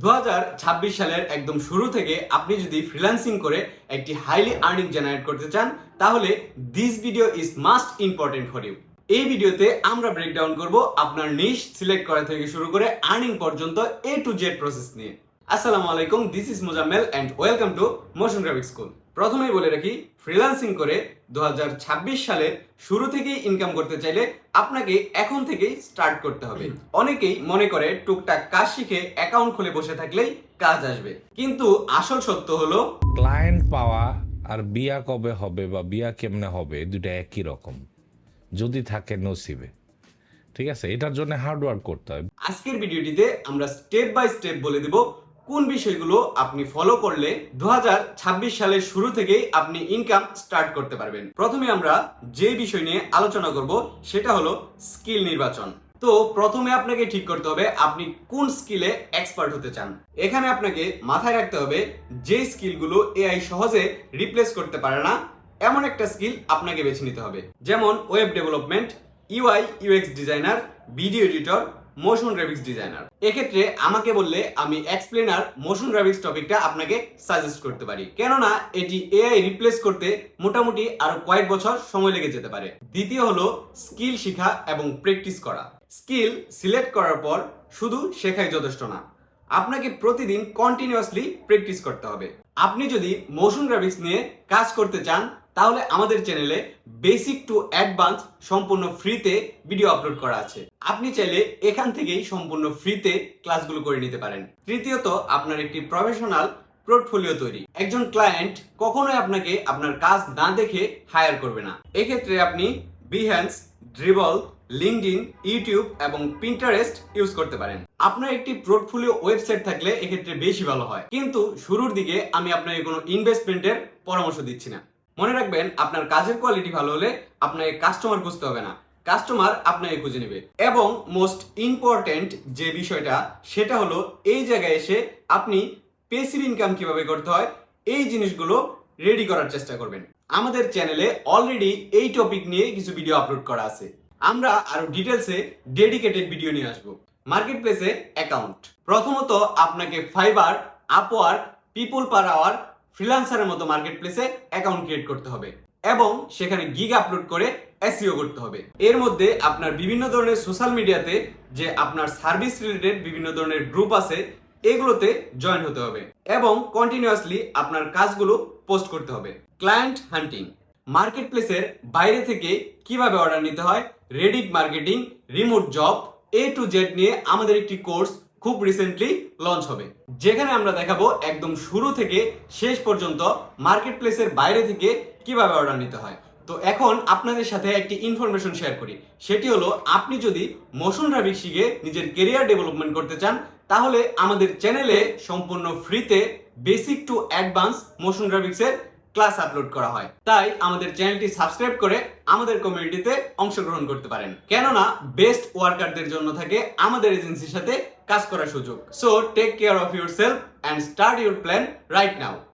দু হাজার ছাব্বিশ সালের একদম শুরু থেকে আপনি যদি ফ্রিল্যান্সিং করে একটি হাইলি আর্নিং জেনারেট করতে চান, তাহলে this video is must important for you এই ভিডিওতে আমরা ব্রেকডাউন করব আপনার নিশ সিলেক্ট করা থেকে শুরু করে আর্নিং পর্যন্ত এ টু জেড প্রসেস নিয়ে। আসসালামু আলাইকুম this is Mozammel and welcome to motion graphic school প্রথমেই বলে রাখি ফ্রিল্যান্সিং করে দু সালের শুরু থেকেই ইনকাম করতে চাইলে আপনাকে এখন থেকেই স্টার্ট করতে হবে। অনেকেই মনে করে টুকটাক কাজ শিখে অ্যাকাউন্ট খুলে বসে থাকলেই কাজ আসবে। কিন্তু আসল সত্য হলো ক্লায়েন্ট পাওয়া আর বিয়া কবে হবে বা বিয়া কেমনে হবে দুটা একই রকম। যদি থাকে নসিবে। ঠিক আছে? এটার জন্য হার্ড ওয়ার্ক করতে হয়। আজকের ভিডিওটিতে আমরা স্টেপ বাই স্টেপ বলে দেব কোন বিষয়গুলো আপনি ফলো করলে দু হাজার ছাব্বিশ সালের শুরু থেকেই আপনি ইনকাম স্টার্ট করতে পারবেন। প্রথমে আমরা যে বিষয় নিয়ে আলোচনা করব সেটা হলো স্কিল নির্বাচন। তো প্রথমে আপনাকে ঠিক করতে হবে আপনি কোন স্কিলে এক্সপার্ট হতে চান। এখানে আপনাকে মাথায় রাখতে হবে যে স্কিলগুলো এআই সহজে রিপ্লেস করতে পারে না, এমন একটা স্কিল আপনাকে বেছে নিতে হবে। যেমন web development UI UX designer video editor motion graphics designer এক্ষেত্রে আমাকে বললে আমি এক্সপ্লেনার মোশন গ্রাফিক্স টপিকটা আপনাকে সাজেস্ট করতে পারি। কেননা এটি এআই রিপ্লেস করতে মোটামুটি আরও কয়েক বছর সময় লেগে যেতে পারে। দ্বিতীয় হলো স্কিল শেখা এবং প্র্যাকটিস করা। স্কিল সিলেক্ট করার পর শুধু শেখাই যথেষ্ট না। আপনাকে প্রতিদিন কন্টিনিউয়াসলি প্র্যাকটিস করতে হবে। আপনি যদি মোশন গ্রাফিক্স নিয়ে কাজ করতে চান তাহলে আমাদের চ্যানেলে বেসিক টু অ্যাডভান্স সম্পূর্ণ ফ্রিতে ভিডিও আপলোড করা আছে। আপনি চাইলে এখান থেকেই সম্পূর্ণ ফ্রিতে ক্লাসগুলো করে নিতে পারেন। তৃতীয়ত, আপনার একটি প্রফেশনাল পোর্টফোলিও তৈরি। একজন ক্লায়েন্ট কখনোই আপনাকে আপনার কাজ না দেখে হায়ার করবে না। এক্ষেত্রে আপনি বিহ্যান্স ড্রিবল লিঙ্কডিন ইউটিউব এবং পিন্টারেস্ট ইউজ করতে পারেন। আপনার একটি পোর্টফোলিও ওয়েবসাইট থাকলে এক্ষেত্রে বেশি ভালো হয়। কিন্তু শুরুর দিকে আমি আপনাকে কোনো ইনভেস্টমেন্টের পরামর্শ দিচ্ছি না। মনে রাখবেন, আপনার কাজের কোয়ালিটি ভালো হলে আপনাকে কাস্টমার খুঁজতে হবে না। কাস্টমার আপনাকে খুঁজে নেবে। এবং মোস্ট ইম্পর্টেন্ট যে বিষয়টা, সেটা হলো এই জায়গায় এসে আপনি পেসিভ ইনকাম কীভাবে করতে হয়, এই জিনিসগুলো রেডি করার চেষ্টা করবেন। আমাদের চ্যানেলে অলরেডি এই টপিক নিয়ে কিছু ভিডিও আপলোড করা আছে। আমরা আরও ডিটেলসে ডেডিকেটেড ভিডিও নিয়ে আসব। মার্কেট প্লেসে অ্যাকাউন্ট প্রথমত আপনাকে Fiverr Upwork people per hour ফ্রিল্যান্সারের মতো মার্কেট প্লেসে অ্যাকাউন্ট ক্রিয়েট করতে হবে এবং সেখানে গিগ আপলোড করে এসইও করতে হবে। এর মধ্যে আপনার বিভিন্ন ধরনের সোশ্যাল মিডিয়াতে যে আপনার সার্ভিস রিলেটেড বিভিন্ন ধরনের গ্রুপ আছে, এগুলোতে জয়েন হতে হবে এবং কন্টিনিউয়াসলি আপনার কাজগুলো পোস্ট করতে হবে। ক্লায়েন্ট হান্টিং মার্কেট প্লেসের বাইরে থেকে কীভাবে অর্ডার নিতে হয়? Reddit marketing remote job A to Z নিয়ে আমাদের একটি কোর্স খুব রিসেন্টলি লঞ্চ হবে। যেখানে আমরা দেখাবো একদম শুরু থেকে শেষ পর্যন্ত মার্কেট প্লেসের বাইরে থেকে কীভাবে অর্ডার নিতে হয়। তো এখন আপনাদের সাথে একটি ইনফরমেশন শেয়ার করি। সেটি হলো, আপনি যদি মোশন গ্রাফিক শিখে নিজের কেরিয়ার ডেভেলপমেন্ট করতে চান, তাহলে আমাদের চ্যানেলে সম্পূর্ণ ফ্রিতে বেসিক টু অ্যাডভান্স মোশন গ্রাফিক্সের ক্লাস আপলোড করা হয়। তাই আমাদের চ্যানেলটি সাবস্ক্রাইব করে আমাদের কমিউনিটিতে অংশগ্রহণ করতে পারেন। কেননা বেস্ট ওয়ার্কারদের জন্য থাকে আমাদের এজেন্সির সাথে কাজ করার সুযোগ। So take care of yourself and start your plan right now